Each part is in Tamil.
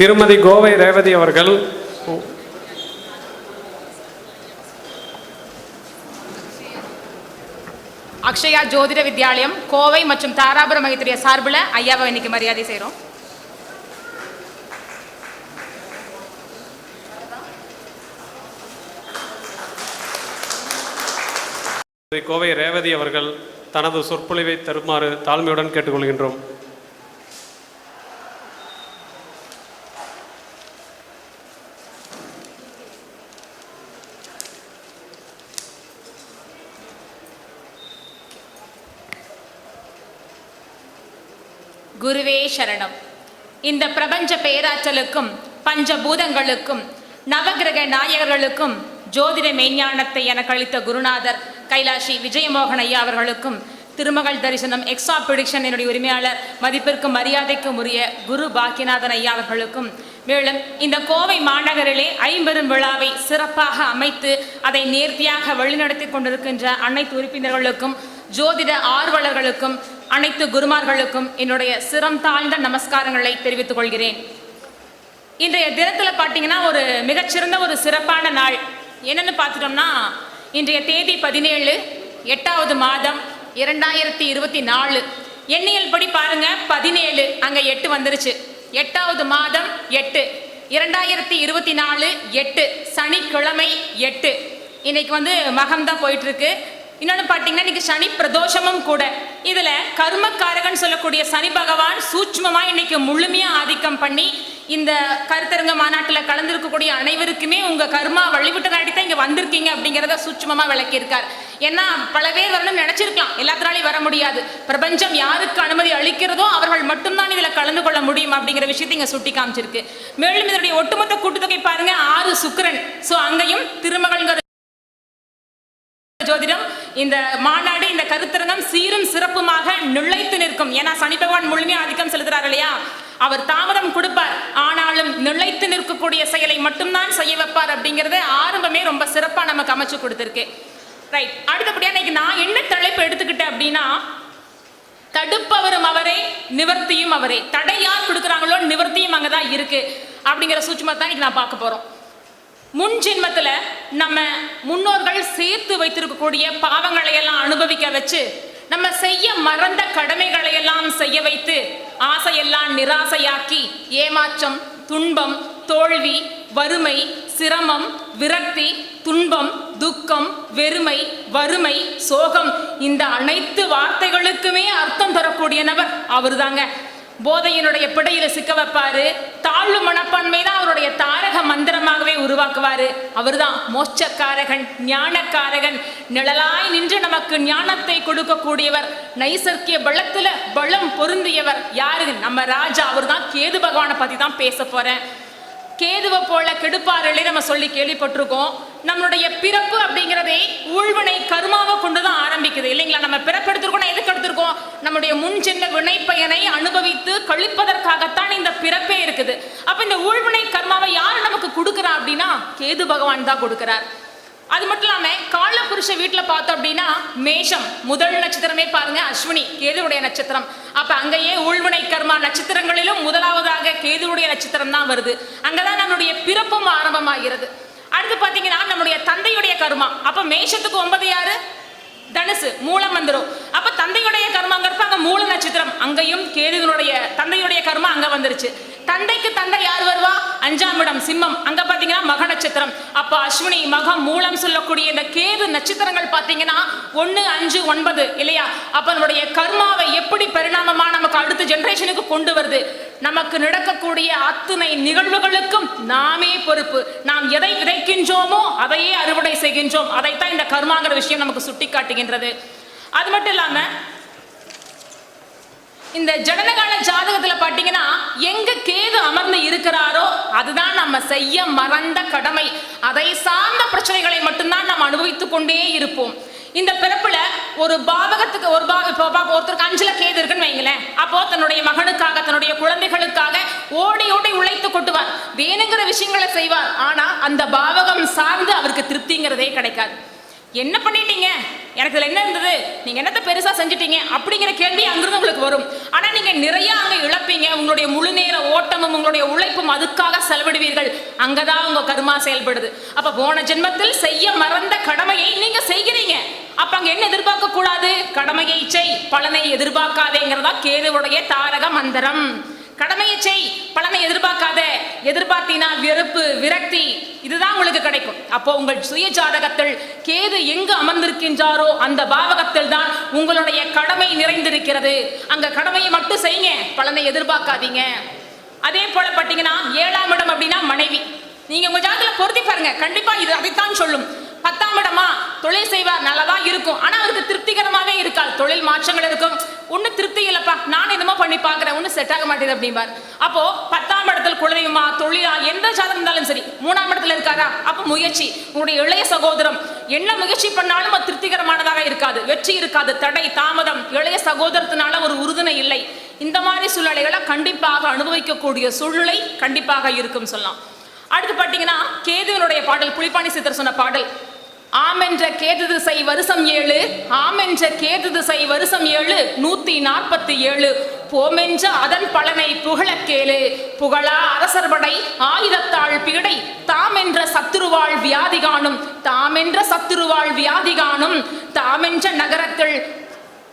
திருமதி கோவை ரேவதி அவர்கள். அக்ஷயா ஜோதிட வித்யாலயம் கோவை மற்றும் தாராபுரம் மையத்துடைய சார்பில் ஐயாவை இன்னைக்கு மரியாதை செய்கிறோம். கோவை ரேவதி அவர்கள் தனது சொற்பொழிவை தருமாறு தாழ்மையுடன் கேட்டுக்கொள்கின்றோம். சரணம். இந்த பிரபஞ்ச பேராற்றலுக்கும் பஞ்சபூதங்களுக்கும் நவகிரக நாயகர்களுக்கும் ஜோதிட மெய்ஞானத்தை எனக்கு அளித்த குருநாதர் கைலாஷி விஜயமோகன் ஐயா அவர்களுக்கும் திருமகள் தரிசனம் எக்ஸா பிடிக்ஷன் என்னுடைய உரிமையாளர் மதிப்பிற்கும் மரியாதைக்கும் உரிய குரு பாக்கியநாதன் ஐயா அவர்களுக்கும் மேலும் இந்த கோவை மாநகரிலே ஐம்பெரும் விழாவை சிறப்பாக அமைத்து அதை நேர்த்தியாக வழிநடத்தி கொண்டிருக்கின்ற அனைத்து உறுப்பினர்களுக்கும் ஜோதிட ஆர்வலர்களுக்கும் அனைத்து குருமார்களுக்கும் என்னுடைய சிரம் தாழ்ந்த நமஸ்காரங்களை தெரிவித்துக் கொள்கிறேன். இன்றைய தினத்தில் பார்த்தீங்கன்னா ஒரு மிகச்சிறந்த ஒரு சிறப்பான நாள். என்னன்னு பார்த்துட்டோம்னா இன்றைய தேதி பதினேழு எட்டாவது மாதம் இரண்டாயிரத்தி இருபத்தி நாலு. எண்ணியல் படி பாருங்க பதினேழு அங்கே எட்டு வந்துருச்சு. எட்டாவது மாதம் எட்டு இரண்டாயிரத்தி இருபத்தி நாலு எட்டு சனிக்கிழமை எட்டு. இன்னைக்கு வந்து மகம் தான் போயிட்டு இருக்கு. இன்னொன்று பார்த்தீங்கன்னா இன்னைக்கு சனி பிரதோஷமும் கூட. இதில் கர்மக்காரகன் சொல்லக்கூடிய சனி பகவான் சூட்சுமமாக இன்னைக்கு முழுமையாக ஆதிக்கம் பண்ணி இந்த கருத்தரங்க மாநாட்டில் கலந்துருக்கக்கூடிய அனைவருக்குமே உங்கள் கர்மா வழிவிட்டு நாடி தான் இங்கே வந்திருக்கீங்க அப்படிங்கிறத சூட்சுமமாக விளக்கியிருக்கார். ஏன்னா பல பேர் வரணும்னு நினச்சிருக்கலாம். எல்லாத்தினாலையும் வர முடியாது. பிரபஞ்சம் யாருக்கு அனுமதி அளிக்கிறதோ அவர்கள் மட்டும்தான் இதில் கலந்து கொள்ள முடியும் அப்படிங்கிற விஷயத்தை இங்கே சுட்டி காமிச்சிருக்கு. மேலும் இதனுடைய ஒட்டுமொத்த கூட்டுத்தொகை பாருங்க ஆறு சுக்கரன். ஸோ அங்கேயும் திருமகள்ங்கிற ஜோதிடம் இந்த மாநாடு இந்த கருத்தரங்கம் சீரும் சிறப்புமாக நுழைத்து நிற்கும். ஏன்னா சனி பகவான் முழுமையாக ஆதிக்கம் செலுத்துறாரு இல்லையா? அவர் தாமதம் கொடுப்பார். ஆனாலும் நிலைத்து நிற்கக்கூடிய செயலை மட்டும்தான் செய்ய வைப்பார் அப்படிங்கிறது ஆரம்பமே ரொம்ப சிறப்பாக நமக்கு அமைச்சு கொடுத்துருக்கு. ரைட் அடுத்தபடியாக இன்னைக்கு நான் என்ன தலைப்பு எடுத்துக்கிட்டேன் அப்படின்னா தடுப்பவரும் அவரே நிவர்த்தியும் அவரே. தடை யார் கொடுக்குறாங்களோ நிவர்த்தியும் அங்கே தான் இருக்குது அப்படிங்கிற சூட்சமாக தான் இன்னைக்கு நான் பார்க்க போகிறோம் முன் ஜென்மத்தில் நம்ம முன்னோர்கள் சேர்த்து வைத்திருக்கக்கூடிய பாவங்களை எல்லாம் அனுபவிக்க வச்சு நம்ம செய்ய மறந்த கடமைகளை எல்லாம் செய்ய வைத்து ஆசையெல்லாம் நிராசையாக்கி ஏமாற்றம் துன்பம் தோல்வி வறுமை சிரமம் விரக்தி துன்பம் துக்கம் வெறுமை வறுமை சோகம் இந்த அனைத்து வார்த்தைகளுக்குமே அர்த்தம் தரக்கூடிய நபர் அவர்தாங்க. போதையினுடைய பிடையில சிக்க வைப்பாரு. தாழ்வு மனப்பான்மை தான் அவருடைய தாரக மந்திரமாகவே உருவாக்குவாரு. அவர்தான் மோட்சக்காரகன் ஞானக்காரகன் நிழலாய் நின்று நமக்கு ஞானத்தை கொடுக்கக்கூடியவர் நைசர்க்கிய பலத்துல பலம் பொருந்தியவர் யாரு? நம்ம ராஜா. அவர்தான் கேது பகவானை பத்தி தான் பேச போறேன். கேதுவை போல கெடுப்பார்களே நம்ம சொல்லி கேள்விப்பட்டிருக்கோம். நம்மளுடைய பிறப்பு அப்படிங்கிறதே ஊழ்வினை கர்மாவை கொண்டு தான் ஆரம்பிக்குது. இல்லைங்களா? நம்ம பிறப்பெடுத்திருக்கோம் எதுக்கு எடுத்திருக்கோம்? நம்முடைய முன் சென்ற வினைப்பயனை அனுபவித்து கழிப்பதற்காகத்தான் இந்த பிறப்பே இருக்குது. அப்ப இந்த ஊழ்வினை கர்மாவை யார் நமக்கு கொடுக்குறா அப்படின்னா கேது பகவான் தான் கொடுக்கிறார். அது மட்டும் இல்லாம காலபுருஷ வீட்டுல பார்த்தோம் அப்படின்னா மேஷம் முதல் நட்சத்திரமே பாருங்க அஸ்வினி கேதுவுடைய நட்சத்திரம். அப்ப அங்கேயே ஊழ்வினை கர்மா நட்சத்திரங்களிலும் முதலாவதாக கேதுவுடைய நட்சத்திரம் தான் வருது. அங்கதான் நம்மளுடைய பிறப்பும் ஆரம்பமாகிறது. அடுத்து பாத்தீங்கன்னா நம்முடைய தந்தையுடைய கர்மா. அப்ப மேஷத்துக்கு ஒன்பது யாரு? தனுசு மூலம் வந்துடும் அப்ப தந்தையுடைய கர்மாங்கிறப்ப அங்க மூல நட்சத்திரம். அங்கேயும் கேதுகளுடைய தந்தையுடைய கர்மா அங்க வந்துருச்சு. தந்தைக்கு தந்தை யார் வருவா? அஞ்சாம் இடம் சிம்மம். அங்க பாத்தீங்கன்னா மக நட்சத்திரம். அப்ப அஸ்வினி மகம் மூலம் சொல்லக்கூடிய இந்த கேது நட்சத்திரங்கள் பாத்தீங்கன்னா ஒன்னு அஞ்சு ஒன்பது இல்லையா? அப்ப நம்மளுடைய கர்மாவை எப்படி பரிணாமமா நமக்கு அடுத்த ஜென்ரேஷனுக்கு கொண்டு வருது? நமக்கு நடக்கக்கூடிய அத்துணை நிகழ்வுகளுக்கும் நாமே பொறுப்பு. நாம் எதை விதைக்கின்றோமோ அதையே அறுவடை செய்கின்றோம். அதைத்தான் இந்த கர்மாங்கிற விஷயம் நமக்கு சுட்டி காட்டுகின்றது அது மட்டும் இல்லாம இந்த ஜனனகால ஜாதகத்துல பாத்தீங்கன்னா எங்க கேது அமர்ந்து இருக்கிறாரோ அதுதான் நம்ம செய்ய மறந்த கடமை. அதை சார்ந்த பிரச்சனைகளை மட்டும்தான் நாம் அனுபவித்துக் கொண்டே இருப்போம். இந்த பிறப்புல ஒரு பாவகத்துக்கு ஒரு பா இப்போ பா- ஒருத்தருக்கு அஞ்சுல கேது இருக்குன்னு வைங்களேன். அப்போ தன்னுடைய மகனுக்காக தன்னுடைய குழந்தைகளுக்காக ஓடி ஓடி உழைத்து கொட்டுவார். வேணுங்கிற விஷயங்களை செய்வார். ஆனா அந்த பாவகம் சார்ந்து அவருக்கு திருப்திங்கிறதே கிடைக்காது. என்ன பண்ணிட்டீங்க? எனக்கு இதில் என்ன இருந்தது? நீங்கள் என்னத்தை பெருசாக செஞ்சிட்டீங்க? அப்படிங்கிற கேள்வி அங்கிருந்து உங்களுக்கு வரும். ஆனால் நீங்கள் நிறைய அங்கே இழப்பீங்க. உங்களுடைய முழு நேர ஓட்டமும் உங்களுடைய உழைப்பும் அதுக்காக செலவிடுவீர்கள். அங்கே தான் உங்கள் கருமா செயல்படுது. அப்போ போன ஜென்மத்தில் செய்ய மறந்த கடமையை நீங்கள் செய்கிறீங்க. அப்போ அங்கே என்ன எதிர்பார்க்க கூடாது? கடமையை செய். பலனை எதிர்பார்க்காதேங்கிறதா கேதுவுடைய தாரக மந்திரம். கடமையை செய் பலனை எதிர்பார்க்காத எதிர்பார்த்தீனா வெறுப்பு விரக்தி இதுதான் உங்களுக்கு கிடைக்கும். அப்போ உங்கள் சுய ஜாதகத்தில் கேது எங்கு அமர்ந்திருக்கின்றாரோ அந்த பாவகத்தில் தான் உங்களுடைய கடமை நிறைந்திருக்கிறது. அங்க கடமையை மட்டும் செய்யுங்க பலனை எதிர்பார்க்காதீங்க. அதே போல பார்த்தீங்கன்னா ஏழாம் இடம் அப்படின்னா மனைவி. நீங்க உங்க ஜாதகத்தில் பொருத்தி பாருங்க கண்டிப்பா இது அதைத்தான் சொல்லும். பத்தாம் இடமா? தொழில் செய்வார் நல்லதா இருக்கும். ஆனா அவருக்கு திருப்திகரமாவே இருக்காது. தொழில் மாற்றங்கள் இருக்கும். ஒன்னும் திருப்தி இல்லப்பா. நான் என்னமோ பண்ணி பாக்குறேன் ஒண்ணு செட் ஆக மாட்டேது அப்படிம்பார். அப்போ பத்தாம் இடத்துல குழந்தையுமா தொழிலா எந்த ஜாதகம் இருந்தாலும் சரி மூணாம் இடத்துல இருக்காரா? அப்ப முயற்சி. உங்களுடைய இளைய சகோதரம் என்ன முயற்சி பண்ணாலும் அது திருப்திகரமானதாக இருக்காது. வெற்றி இருக்காது. தடை தாமதம். இளைய சகோதரத்தினால ஒரு உறுதுணை இல்லை. இந்த மாதிரி சூழ்நிலைகளை கண்டிப்பாக அனுபவிக்கக்கூடிய சூழ்நிலை கண்டிப்பாக இருக்கும் சொல்லலாம். அடுத்து பார்த்தீங்கன்னா கேதுவனுடைய பாடல் புலிப்பாணி சித்தர் சொன்ன பாடல். ஆமென்ற கேது திசை வருஷம் ஏழு ஆமென்ற கேது திசை வருஷம் ஏழு நூத்தி நாற்பத்தி ஏழு. போமென்ற அதன் பலனை புகழக் கேளு. புகழா அரசர்படை ஆயுதத்தாள் பீடை தாமென்ற சத்துருவாள் வியாதி காணும். தாமென்ற சத்துருவாள் வியாதி காணும். தாமென்ற நகரத்தில்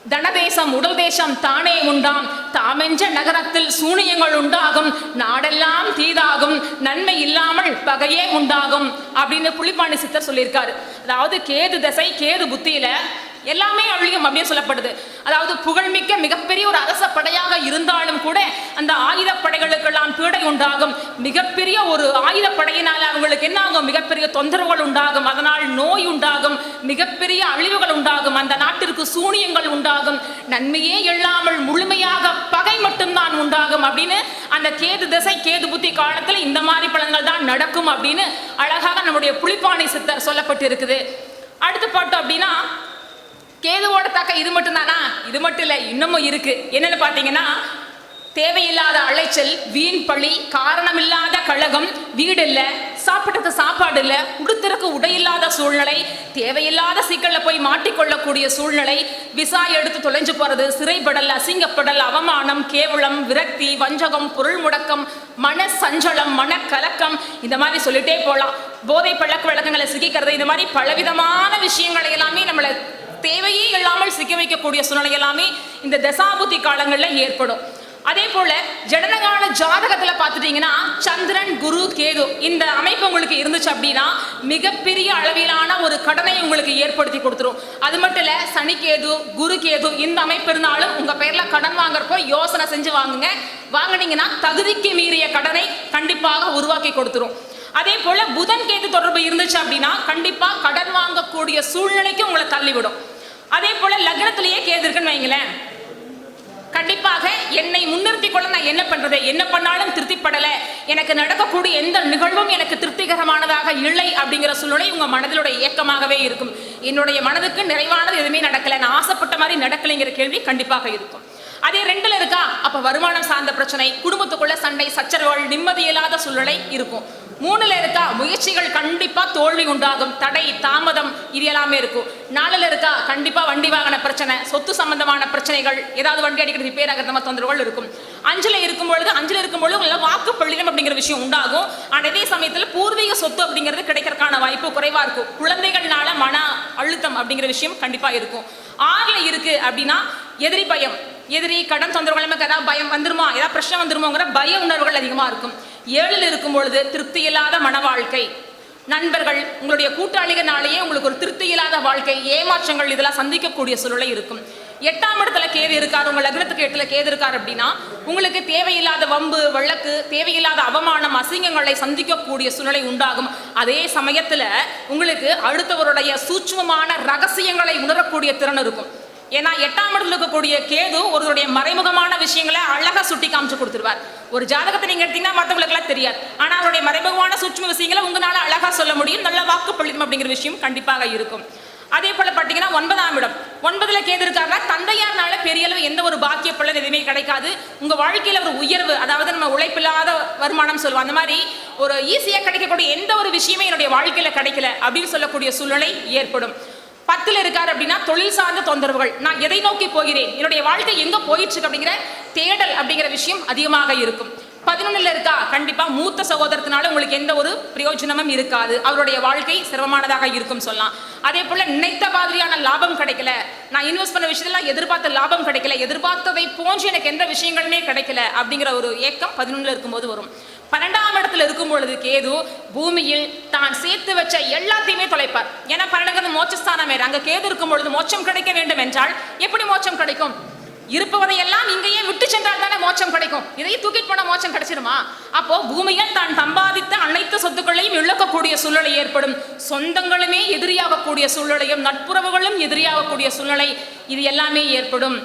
தனதேசம் உடல் தேசம் தானே உண்டாம். தாமென்ற நகரத்தில் சூனியங்கள் உண்டாகும். நாடெல்லாம் தீதாகும். நன்மை இல்லாமல் பகையே உண்டாகும். அப்படின்னு புலிப்பாணி சித்தர் சொல்லியிருக்காரு. அதாவது கேது தசை கேது புத்தியில எல்லாமே அழியும் அப்படின்னு சொல்லப்படுது. அதாவது புகழ்மிக்க மிகப்பெரிய ஒரு அரச படையாக இருந்தாலும் கூட அந்த ஆயுத படைகளுக்கெல்லாம் பீடை உண்டாகும். மிகப்பெரிய ஒரு ஆயுத படையினால் அவங்களுக்கு என்ன ஆகும் மிகப்பெரிய தொந்தரவுகள் உண்டாகும். அதனால் நோய் உண்டாகும். மிகப்பெரிய அழிவுகள் உண்டாகும். அந்த நாட்டிற்கு சூனியங்கள் உண்டாகும். நன்மையே இல்லாமல் முழுமையாக பகை மட்டும்தான் உண்டாகும் அப்படின்னு அந்த கேது திசை கேது புத்தி காலத்தில் இந்த மாதிரி பலன்கள் தான் நடக்கும் அப்படின்னு அழகாக நம்முடைய புளிப்பானை சித்தர் சொல்லப்பட்டு இருக்குது அடுத்து பார்த்தோம் அப்படின்னா கேதுவோட தாக்க இது மட்டும் தானா இது மட்டும் இல்லை இன்னமும் இருக்கு. என்னன்னு பார்த்தீங்கன்னா தேவையில்லாத அலைச்சல் வீண் பழி காரணமில்லாத கழகம் வீடு இல்ல சாப்பிட்டதுக்கு சாப்பாடு இல்ல உடுத்திற்கு உடை இல்லாத சூழ்நிலை தேவையில்லாத சிக்கல்ல போய் மாட்டிக்கொள்ளக்கூடிய சூழ்நிலை விசா எடுத்து தொலைஞ்சு போறது சிறைப்படல் அசிங்கப்படல் அவமானம் கேவலம் விரக்தி வஞ்சகம் பொருள் முடக்கம் மன சஞ்சலம் மனக்கலக்கம் இந்த மாதிரி சொல்லிட்டே போகலாம் போதை பழக்க வழக்கங்களை சிக்கிக்கிறது இந்த மாதிரி பலவிதமான விஷயங்களை எல்லாமே நம்மளை தேவையே இல்லாமல் சிக்க வைக்கக்கூடிய சூழ்நிலை எல்லாமே இந்த தசாபுத்தி காலங்களில் ஏற்படும். அதே போல ஜனனகால ஜாதகத்துல பார்த்துட்டீங்கன்னா சந்திரன் குரு கேது இந்த அமைப்பு உங்களுக்கு இருந்துச்சு அப்படின்னா மிகப்பெரிய அளவிலான ஒரு கடனை உங்களுக்கு ஏற்படுத்தி கொடுத்துரும். அது மட்டும் இல்ல சனி கேது குரு கேது இந்த அமைப்பு இருந்தாலும் உங்க பேர்ல கடன் வாங்குறப்போ யோசனை செஞ்சு வாங்குங்க. வாங்குனீங்கன்னா தகுதிக்கு மீறிய கடனை கண்டிப்பாக உருவாக்கி கொடுத்துரும். அதே போல புதன் கேது தொடர்பு இருந்துச்சு அப்படின்னா கண்டிப்பா கடன் வாங்கக்கூடிய சூழ்நிலைக்கு உங்களை தள்ளிவிடும். அதே போல லக்னத்திலேயே கேது இருக்குன்னு வைங்களேன். கண்டிப்பாக என்னை முன்னிறுத்தி கொள்ள நான் என்ன பண்றது? என்ன பண்ணாலும் திருப்திப்படல. எனக்கு நடக்கக்கூடிய எந்த நிகழ்வும் எனக்கு திருப்திகரமானதாக இல்லை அப்படிங்கிற சூழ்நிலை உங்க மனதிலுடைய இயக்கமாகவே இருக்கும். என்னுடைய மனதுக்கு நிறைவானது எதுவுமே நடக்கல. நான் ஆசைப்பட்ட மாதிரி நடக்கலைங்கிற கேள்வி கண்டிப்பாக இருக்கும். அதே ரெண்டுல இருக்கா? அப்ப வருமானம் சார்ந்த பிரச்சனை குடும்பத்துக்குள்ள சண்டை சச்சரவுகள் நிம்மதி இல்லாத சூழ்நிலை இருக்கும். மூணுல இருக்கா முயற்சிகள் கண்டிப்பா தோல்வி உண்டாகும். தடை தாமதம் இது எல்லாமே இருக்கும். நாலுல இருக்கா கண்டிப்பா வண்டி வாகன பிரச்சனை சொத்து சம்பந்தமான பிரச்சனைகள் ஏதாவது வண்டி அடிக்கிறது ரிப்பேர் ஆகிறது மாதிரி தொந்தரவுகள் இருக்கும். அஞ்சுல இருக்கும் பொழுது அஞ்சுல இருக்கும் பொழுது உங்களை வாக்கு பள்ளியம் அப்படிங்கிற விஷயம் உண்டாகும். ஆனால் அதே சமயத்தில் பூர்வீக சொத்து அப்படிங்கிறது கிடைக்கிறதுக்கான வாய்ப்பு குறைவா இருக்கும். குழந்தைகள்னால மன அழுத்தம் அப்படிங்கிற விஷயம் கண்டிப்பா இருக்கும். ஆறுல இருக்கு அப்படின்னா எதிரி பயம். எதிரி கடன் தொந்தரவுகள் நமக்கு ஏதாவது பயம் வந்துருமா? ஏதாவது பிரச்சனை வந்துருமோங்கிற பய உணர்வுகள் அதிகமா இருக்கும். ஏழில் இருக்கும் பொழுது திருப்தி இல்லாத மன வாழ்க்கை நண்பர்கள் உங்களுடைய கூட்டாளிகளாலேயே உங்களுக்கு ஒரு திருப்தி இல்லாத வாழ்க்கை ஏமாற்றங்கள் இதெல்லாம் சந்திக்கக்கூடிய சூழ்நிலை இருக்கும். எட்டாம் இடத்துல கேது இருக்காரு உங்க லக்னத்துக்கு எட்டுல கேது இருக்காரு அப்படின்னா உங்களுக்கு தேவையில்லாத வம்பு வழக்கு தேவையில்லாத அவமானம் அசிங்கங்களை சந்திக்கக்கூடிய சூழ்நிலை உண்டாகும். அதே சமயத்துல உங்களுக்கு அடுத்தவருடைய சூட்சமமான ரகசியங்களை உணரக்கூடிய திறன் இருக்கும். ஏன்னா எட்டாம் இடத்துல இருக்கக்கூடிய கேது ஒருவருடைய மறைமுகமான விஷயங்களை அழகா சுட்டி காமிச்சு கொடுத்துருவார். ஒரு ஜாதகத்தை நீங்க எடுத்தீங்கன்னா மற்றவங்களுக்கு தெரியாது. ஆனா அவருடைய மறைமுகமான சூட்சம விஷயங்களை உங்களால அழகா சொல்ல முடியும். நல்ல வாக்கு பள்ளிதம் அப்படிங்கிற விஷயம் கண்டிப்பாக இருக்கும். அதே போல பாத்தீங்கன்னா ஒன்பதாம் இடம். ஒன்பதுல கேது இருக்காருன்னா தந்தையார்னால பெரிய அளவு எந்த ஒரு பாக்கிய பலன் எதுவுமே கிடைக்காது. உங்க வாழ்க்கையில ஒரு உயர்வு அதாவது நம்ம உழைப்பில்லாத வருமானம் சொல்லுவோம். அந்த மாதிரி ஒரு ஈஸியா கிடைக்கக்கூடிய எந்த ஒரு விஷயமே என்னுடைய வாழ்க்கையில கிடைக்கல அப்படின்னு சொல்லக்கூடிய சூழ்நிலை ஏற்படும். பத்தில் இருக்கார் அப்படின்னா தொழில் சார்ந்த தொந்தரவுகள். நான் எதை நோக்கி போகிறேன்? என்னுடைய வாழ்க்கை எங்க போயிட்டு இருக்கு அப்படிங்கிற தேடல் அப்படிங்கிற விஷயம் அதிகமாக இருக்கும். பதினொன்னுல இருக்கா? கண்டிப்பா. மூத்த சகோதரத்தினால உங்களுக்கு எந்த ஒரு பிரயோஜனமும் இருக்காது. அவருடைய வாழ்க்கை சிரமமானதாக இருக்கும் சொல்லலாம். அதே போல நினைத்த மாதிரியான லாபம் கிடைக்கல. நான் இன்வெஸ்ட் பண்ண விஷயத்துல எதிர்பார்த்த லாபம் கிடைக்கல. எதிர்பார்த்ததை போன்று எனக்கு எந்த விஷயங்களுமே கிடைக்கல அப்படிங்கிற ஒரு ஏக்கம் பதினொன்னுல இருக்கும்போது வரும். பன்னெண்டாம் இடத்துல இருக்கும் பொழுது கேது பூமியில் தான் சேர்த்து வச்ச எல்லாத்தையுமே தொலைப்பார். ஏன்னா பன்னெண்டு மோட்சஸ்தானம். வேறு அங்க கேது இருக்கும் பொழுது மோட்சம் கிடைக்க வேண்டும் என்றால் எப்படி மோட்சம் கிடைக்கும்? இருப்பவதை எல்லாம் இங்கேயே விட்டு சென்றால் தானே மோட்சம் கிடைக்கும். இதையும் தூக்கிட்டு போன மோட்சம் கிடைச்சிருமா? அப்போ பூமியில் தான் சம்பாதித்த அனைத்து சொத்துக்களையும் இழக்கக்கூடிய சூழ்நிலை ஏற்படும். சொந்தங்களுமே எதிரியாகக்கூடிய சூழ்நிலையும் நட்புறவுகளும் எதிரியாகக்கூடிய சூழ்நிலை இது எல்லாமே ஏற்படும்.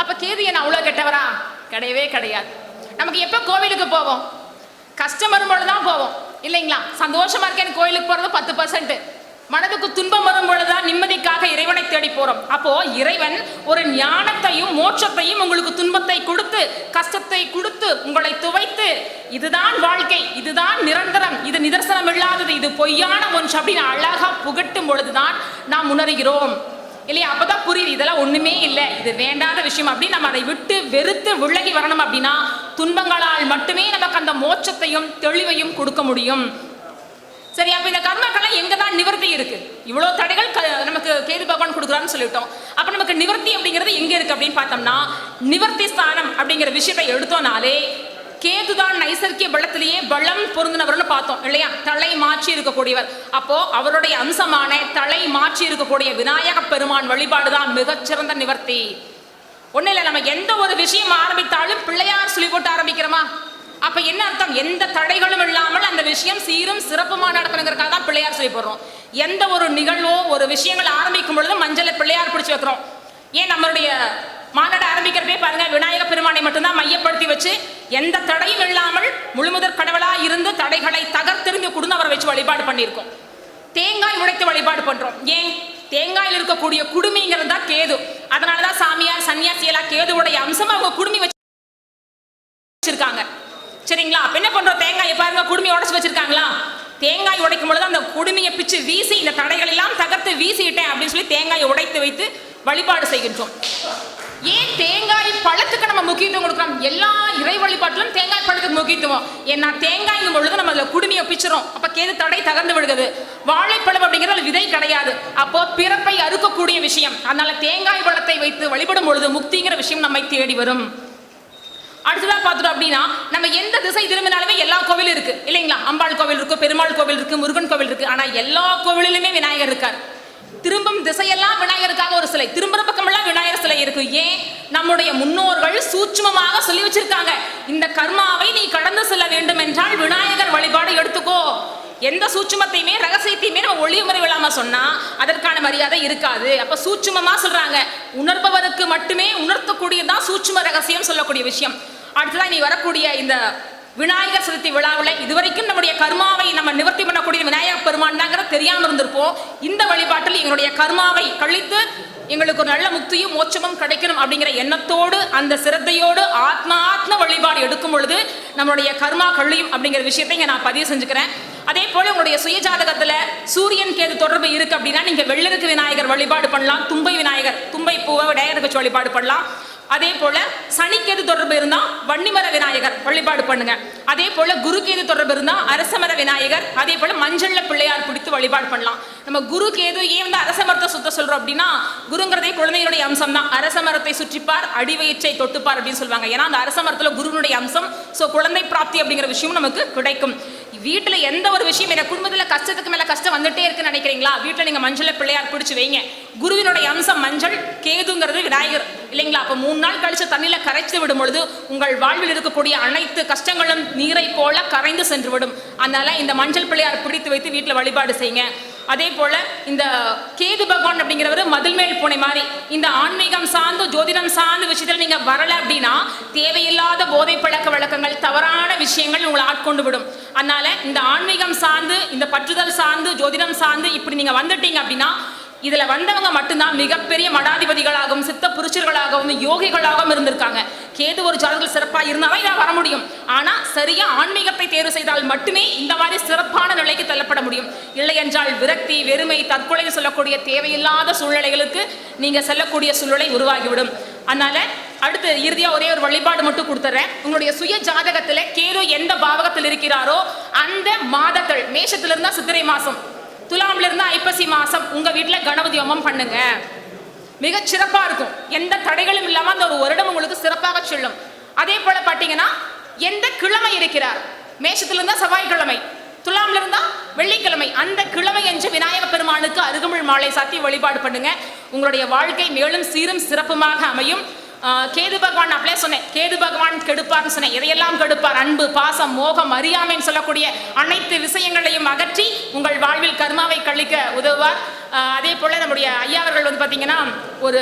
அப்ப கேது என்ன அவ்வளோ கெட்டவரா? கிடையவே கிடையாது. நமக்கு எப்போ கோவிலுக்கு போவோம்? கஷ்டம் தான் போவோம். இல்லைங்களா? சந்தோஷமா இருக்கேன் கோயிலுக்கு போறது பத்து பர்சன்ட் மனதுக்கு துன்பம் வரும் பொழுதுதான் நிம்மதிக்காக இறைவனை தேடி போறோம். அப்போ இறைவன் ஒரு ஞானத்தையும் மோட்சத்தையும் உங்களுக்கு துன்பத்தை கொடுத்து கஷ்டத்தை கொடுத்து உங்களை துவைத்து இதுதான் வாழ்க்கை இதுதான் நிரந்தரம் இது நிதர்சனம் இல்லாதது இது பொய்யான ஒன்று அப்படின்னு அழகா புகட்டும் பொழுதுதான் நாம் உணர்கிறோம். இல்லையா? அப்பதான் புரியுது இதெல்லாம் ஒண்ணுமே இல்லை இது வேண்டாத விஷயம் அப்படின்னு நம்ம அதை விட்டு வெறுத்து விலகி வரணும் அப்படின்னா துன்பங்களால் மட்டுமே நமக்கு அந்த மோட்சத்தையும் தெளிவையும் கொடுக்க முடியும். சரி அப்ப இந்த கர்மாக்கெல்லாம் எங்க தான் நிவர்த்தி இருக்கு? இவ்வளவு தடைகள் க- நமக்கு கேது பகவான் கொடுக்குறான்னு சொல்லிட்டோம். அப்ப நமக்கு நிவர்த்தி அப்படிங்கிறது எங்க இருக்கு அப்படின்னு பார்த்தோம்னா நிவர்த்தி ஸ்தானம் அப்படிங்கிற விஷயத்தை எடுத்தோம்னாலே கேதுதான் நைசர்கிய பலத்திலேயே பலம் பொருந்தினவர்னு பார்த்தோம் இல்லையா? தலை மாற்றி இருக்கக்கூடியவர். அப்போ அவருடைய அம்சமான தலை மாற்றி இருக்கக்கூடிய விநாயக பெருமான் வழிபாடுதான் மிகச்சிறந்த நிவர்த்தி. ஒண்ணு இல்லை நம்ம எந்த ஒரு விஷயம் ஆரம்பித்தாலும் பிள்ளையார் சொல்லி போட்டு ஆரம்பிக்கிறோமா? அப்ப என்ன அர்த்தம்? எந்த தடைகளும் இல்லாமல் அந்த விஷயம் சீரும் சிறப்புமா நடக்கணுங்கிறதுக்காக தான் பிள்ளையார் சொல்லி போடுறோம். எந்த ஒரு நிகழ்வோ ஒரு விஷயங்கள் ஆரம்பிக்கும் பொழுது மஞ்சளை பிள்ளையார் பிடிச்சி வைக்கிறோம். ஏன் நம்மளுடைய மாநாடு ஆரம்பிக்கிறப்பே பாருங்க விநாயக பெருமானை மட்டும்தான் மையப்படுத்தி வச்சு எந்த தடையும் இல்லாமல் முழுமுதற் கடவுளா இருந்து தடைகளை தகர்த்தெறிந்து கொடுத்து அவரை வச்சு வழிபாடு பண்ணியிருக்கோம். தேங்காய் உடைத்து வழிபாடு பண்றோம். ஏன்? தேங்காயில் இருக்கக்கூடிய குடுமிங்கிறது தான் கேது. கேதுவுடைய அவங்க குடுமி வச்சிருக்காங்க. சரிங்களா? அப்ப என்ன பண்றோம்? தேங்காயை பாருங்க குடுமி உடச்சு வச்சிருக்காங்களா? தேங்காய் உடைக்கும் பொழுது அந்த குடுமியை பிச்சு வீசி இந்த தடைகள் எல்லாம் தகர்த்து வீசிட்டேன் அப்படின்னு சொல்லி தேங்காயை உடைத்து வைத்து வழிபாடு செய்கின்றோம். ஏன் தேங்காய் பழத்துக்கு நம்ம முக்கியத்துவம் கொடுக்குறோம்? எல்லா இறை வழிபாட்டிலும் தேங்காய் பழத்துக்கு முக்கியத்துவம். ஏன்னா தேங்காய்ங்கும் பொழுது நம்ம அதில் குடுமியை பிச்சிரும் அப்ப கேது தடை தகர்ந்து விடுகிறது. வாழைப்பழம் அப்படிங்கிறது விதை கிடையாது. அப்போ பிறப்பை அறுக்கக்கூடிய விஷயம். அதனால தேங்காய் பழத்தை வைத்து வழிபடும் பொழுது முக்திங்கிற விஷயம் நம்மை தேடி வரும். அடுத்ததாக பார்த்துட்டோம் அப்படின்னா நம்ம எந்த திசை திரும்பினாலுமே எல்லா கோவிலும் இருக்கு. இல்லைங்களா? அம்பாள் கோவில் இருக்கு பெருமாள் கோவில் இருக்கு முருகன் கோவில் இருக்கு. ஆனா எல்லா கோவிலிலுமே விநாயகர் இருக்கார். திரும்பும் திசையெல்லாம் விநாயகருக்காக ஒரு சிலை. திரும்புற பக்கமெல்லாம் விநாயகர் சிலை இருக்கு. ஏன்? நம்முடைய முன்னோர்கள் சூட்சுமமாக சொல்லி வச்சிருக்காங்க. இந்த கர்மாவை நீ கடந்து செல்ல வேண்டும் என்றால் விநாயகர் வழிபாடு எடுத்துக்கோ. எந்த சூட்சுமத்தையுமே ரகசியத்தையுமே நம்ம ஒளிமுறை விழாம சொன்னா அதற்கான மரியாதை இருக்காது. அப்ப சூட்சுமமா சொல்றாங்க. உணர்பவருக்கு மட்டுமே உணர்த்தக்கூடியதான் சூட்சும ரகசியம் சொல்லக்கூடிய விஷயம். அடுத்ததான் நீ வரக்கூடிய இந்த விநாயகர் சதுர்த்தி விழாவில் இதுவரைக்கும் நம்முடைய கர்மாவை நம்ம நிவர்த்தி பண்ணக்கூடிய விநாயகர் பெருமான் தாங்கிறது தெரியாமல் இருந்திருப்போம். இந்த வழிபாட்டில் எங்களுடைய கர்மாவை கழித்து எங்களுக்கு ஒரு நல்ல முக்தியும் மோட்சமும் கிடைக்கணும் அப்படிங்கிற எண்ணத்தோடு அந்த சிரத்தையோடு ஆத்மாத்ம வழிபாடு எடுக்கும் பொழுது நம்மளுடைய கர்மா கழியும் அப்படிங்கிற விஷயத்தை இங்கே நான் பதிவு செஞ்சுக்கிறேன். அதே போல உங்களுடைய சுய ஜாதகத்துல சூரியன் கேது தொடர்பு இருக்கு அப்படின்னா நீங்கள் வெள்ளருக்கு விநாயகர் வழிபாடு பண்ணலாம் தும்பை விநாயகர் தும்பை பூவை விநாயகர் வச்சு வழிபாடு பண்ணலாம். அதே போல சனிக்கேது தொடர்பு இருந்தா வன்னிமர விநாயகர் வழிபாடு பண்ணுங்க. அதே போல குருகேது தொடர்பு இருந்தா அரசமர விநாயகர் அதே போல மஞ்சள்ல பிள்ளையார் பிடித்து வழிபாடு பண்ணலாம். நம்ம குரு கேது ஏன் வந்து அரசமரத்தை சுத்த சொல்றோம் அப்படின்னா குருங்கிறதே குழந்தைகளுடைய அம்சம் தான் அரசமரத்தை சுற்றிப்பார் சுற்றிப்பார் அடிவயிற்றை தொட்டுப்பார் அப்படின்னு சொல்லுவாங்க. ஏன்னா அந்த அரசமரத்துல குருனுடைய அம்சம் சோ குழந்தை பிராப்தி அப்படிங்கிற விஷயம் நமக்கு கிடைக்கும். வீட்டில் எந்த ஒரு விஷயம் எங்க குடும்பத்தில் கஷ்டத்துக்கு மேலே கஷ்டம் வந்துட்டே இருக்குன்னு நினைக்கிறீங்களா? வீட்டில் நீங்கள் மஞ்சளை பிள்ளையார் பிடிச்சி வைங்க. குருவினுடைய அம்சம் மஞ்சள் கேதுங்கிறது விநாயகர். இல்லைங்களா? அப்போ மூணு நாள் கழிச்சு தண்ணியில் கரைத்து விடும் பொழுது உங்கள் வாழ்வில் இருக்கக்கூடிய அனைத்து கஷ்டங்களும் நீரை போல கரைந்து சென்று விடும். அதனால இந்த மஞ்சள் பிள்ளையார் பிடித்து வைத்து வீட்டில் வழிபாடு செய்யுங்க. அதே போல இந்த கேது பகவான் அப்படிங்கிறவர் மதில் மேல் பூனை மாதிரி. இந்த ஆன்மீகம் சார்ந்து ஜோதிடம் சார்ந்த விஷயத்துல நீங்க வரல அப்படின்னா தேவையில்லாத போதை பழக்க வழக்கங்கள் தவறான விஷயங்கள் உங்களை ஆட்கொண்டு விடும். அதனால இந்த ஆன்மீகம் சார்ந்து இந்த பற்றுதல் சார்ந்து ஜோதிடம் சார்ந்து இப்படி நீங்க வந்துட்டீங்க அப்படின்னா இதுல வந்தவங்க மட்டும்தான் மிகப்பெரிய மடாதிபதிகளாகவும் சித்த புருஷர்களாகவும் யோகிகளாகவும் இருந்திருக்காங்க. கேது ஒரு ஜாதகத்தில் சிறப்பா இருந்தாலும் இதாக வர முடியும். ஆனா சரியா ஆன்மீகத்தை தேர்வு செய்தால் மட்டுமே இந்த மாதிரி சிறப்பான நிலைக்கு தள்ளப்பட முடியும். இல்லை என்றால் விரக்தி வெறுமை தற்கொலை சொல்லக்கூடிய தேவையில்லாத சூழ்நிலைகளுக்கு நீங்க செல்லக்கூடிய சூழ்நிலை உருவாகிவிடும். அதனால அடுத்து இறுதியா ஒரே ஒரு வழிபாடு மட்டும் கொடுத்துறேன். உங்களுடைய சுய ஜாதகத்துல கேது எந்த பாவகத்தில் இருக்கிறாரோ அந்த மாதங்கள் மேஷத்துல இருந்தா சித்திரை மாசம். துலாம்ல இருந்தா ஐப்பசி மாசம். உங்க வீட்டுல கணபதி ஹோமம் பண்ணுங்க. மிக சிறப்பா இருக்கும். எந்த தடைகளும் இல்லாம அந்த ஒரு வருடம் உங்களுக்கு சிறப்பாக செல்லும். அதே போல பாத்தீங்கன்னா எந்த கிழமை இருக்கிறார்? மேஷத்துல இருந்தா செவ்வாய்க்கிழமை. துலாம்ல இருந்தா வெள்ளிக்கிழமை. அந்த கிழமை என்று விநாயக பெருமானுக்கு அருகமிழ் மாலை சாத்தி வழிபாடு பண்ணுங்க. உங்களுடைய வாழ்க்கை மேலும் சீரும் சிறப்புமாக அமையும். கேது பகவான் அப்படியே சொன்னேன். கேது பகவான் கெடுப்பார்னு சொன்னேன். எதையெல்லாம் கெடுப்பார். அன்பு பாசம் மோகம் அறியாமைன்னு சொல்லக்கூடிய அனைத்து விஷயங்களையும் அகற்றி உங்கள் வாழ்வில் கர்மாவை கழிக்க உதவுவார். அதே போல நம்முடைய ஐயா அவர்கள் வந்து பார்த்தீங்கன்னா ஒரு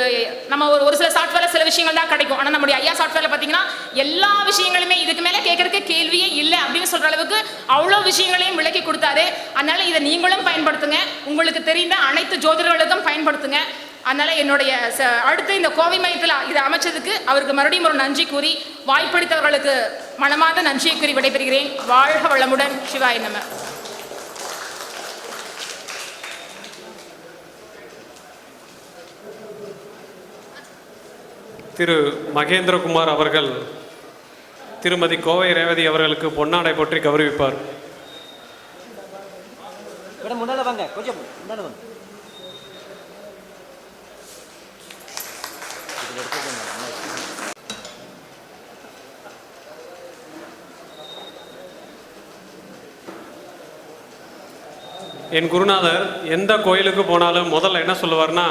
நம்ம ஒரு ஒரு சில சாஃப்ட்வேர்ல சில விஷயங்கள் தான் கிடைக்கும். ஆனால் நம்முடைய ஐயா சாஃப்ட்வேர்ல பார்த்தீங்கன்னா எல்லா விஷயங்களுமே இதுக்கு மேலே கேட்கறதுக்கு கேள்வியே இல்லை அப்படின்னு சொல்ற அளவுக்கு அவ்வளோ விஷயங்களையும் விளக்கி கொடுத்தாரு. அதனால இதை நீங்களும் பயன்படுத்துங்க. உங்களுக்கு தெரிந்த அனைத்து ஜோதிடர்களுக்கும் பயன்படுத்துங்க. அதனால என்னுடைய ச- அடுத்து இந்த கோவை மையத்தில் இதை அமைச்சதுக்கு அவருக்கு மறுபடியும் ஒரு நன்றி கூறி வாய்ப்பளித்தவர்களுக்கு மனமார்ந்த நன்றியை கூறி விடைபெறுகிறேன். வாழ்க வளமுடன். சிவாய் நம. திரு மகேந்திரகுமார் அவர்கள் திருமதி கோவை ரேவதி அவர்களுக்கு பொன்னாடை போற்றி கௌரவிப்பார். மேடம் முன்னால வாங்க. கொஞ்சம் முன்னால வாங்க. என் குருநாதர் எந்த கோயிலுக்கு போனாலும் முதல்ல என்ன சொல்லுவார்னா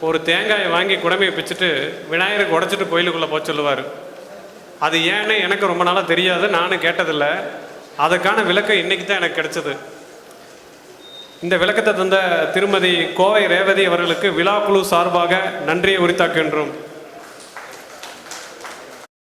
ஒரு தேங்காயை வாங்கி குடமையை பிச்சுட்டு விநாயகருக்கு உடைச்சிட்டு கோயிலுக்குள்ளே போக சொல்லுவார். அது ஏன்னு எனக்கு ரொம்ப நாளாக தெரியாது நானும் கேட்டதில்லை. அதுக்கான விளக்கம் இன்றைக்கி தான் எனக்கு கிடைச்சது. இந்த விளக்கத்தை தந்த திருமதி கோவை ரேவதி அவர்களுக்கு விழாக்குழு சார்பாக நன்றியை உரித்தாக்குகின்றோம்.